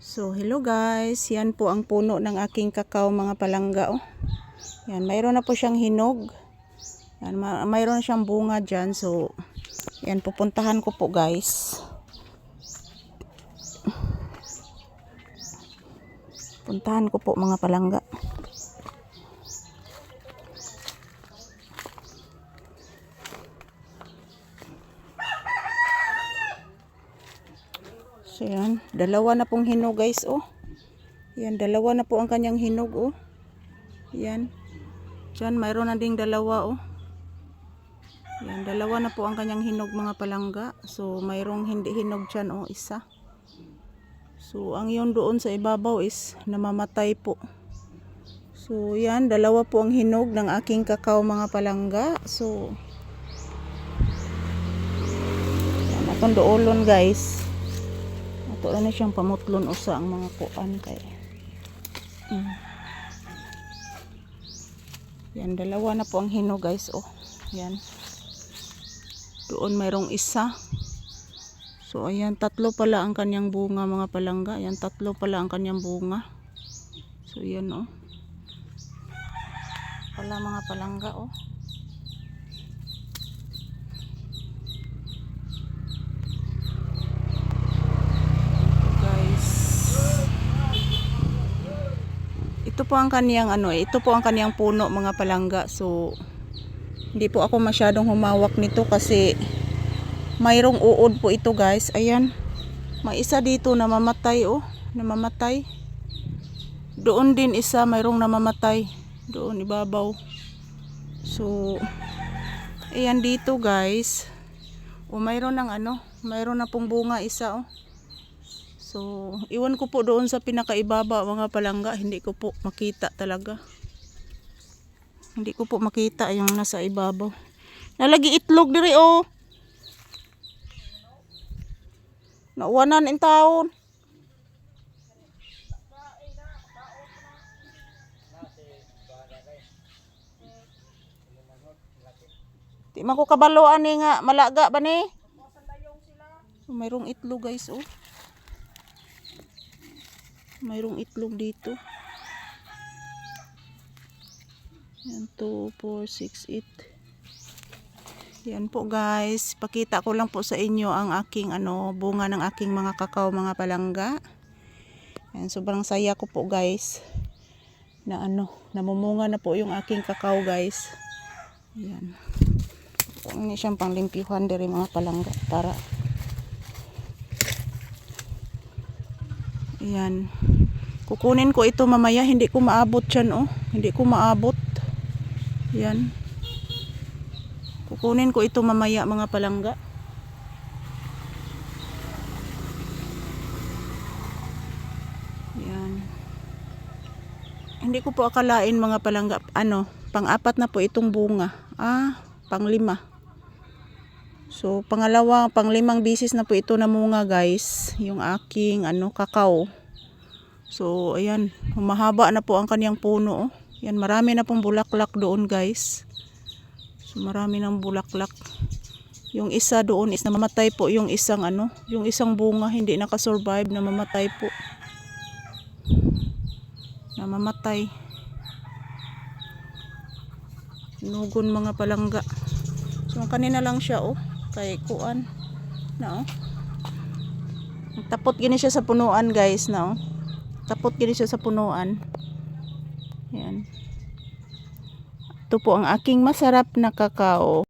So, hello guys. Yan po ang puno ng aking kakao mga palangga. Oh. Yan, mayroon na po siyang hinog. Yan, ma- mayroon na siyang bunga dyan. So, yan, pupuntahan ko po guys. Puntahan ko po mga palangga. So yan, dalawa na pong hinog guys oh. Yan, dalawa na po ang kanyang hinog oh. Yan. Diyan, mayroon na ding dalawa oh. Yan, dalawa na po ang kanyang hinog mga palangga. So, mayroong hindi hinog dyan oh, isa. So, ang yun doon sa ibabaw is namamatay po. So, yan, dalawa po ang hinog ng aking kakao mga palangga. So, yan, atong doolon guys. Ato na siyang pamutlon usa ang mga kuan kay. Mm. Yan, dalawa na po ang hinog guys. Oh, yan. Doon mayroong isa. So, ayan, tatlo pala ang kanyang bunga mga palangga. Ayan, tatlo pala ang kanyang bunga. So, yan oh. Pala mga palangga oh. guys. Ito po ang kaniyang ano, eh, ito po ang kaniyang puno mga palangga. So hindi po ako masyadong humawak nito kasi mayroong uod po ito guys. Ayan. May isa dito na mamatay oh, namamatay. Doon din isa mayroong namamatay. Doon ibabaw. So ayan dito guys. O mayroon ng ano, mayroon na pong bunga isa oh. So, iwan ko po doon sa pinakaibaba mga palangga, hindi ko po makita talaga. Hindi ko po makita yung nasa ibabaw. Nalagi itlog diri oh. Nauwanan in taon. Di man ko kabaloan ni nga malaga ba ni? Mayroong itlog guys oh. Mayroong itlog dito. Yan, 2, 4, 6, 8. Yan po guys. Pakita ko lang po sa inyo ang aking ano, bunga ng aking mga kakao mga palangga. Yan, sobrang saya ko po guys. Na ano, namumunga na po yung aking kakao guys. Yan. Ini siyang panglimpihan dari mga palangga para Ayan. Kukunin ko ito mamaya. Hindi ko maabot yan, oh. Hindi ko maabot. Ayan. Kukunin ko ito mamaya, mga palangga. Ayan. Hindi ko po akalain, mga palangga. Ano, pang-apat na po itong bunga. Ah, pang-lima. So, pangalawa, panglimang bisis na po ito namunga guys. Yung aking ano, kakao. So, ayan. Humahaba na po ang kanyang puno. Oh. Yan, marami na pong bulaklak doon guys. So, marami ng bulaklak. Yung isa doon is namamatay po yung isang ano, yung isang bunga hindi nakasurvive, namamatay po. Namamatay. Nugon mga palangga. So, kanina lang siya oh kay kuan na oh. Tapot gini siya sa punuan guys na oh. Tapot gini siya sa punuan. Yan. Ito po ang aking masarap na kakao.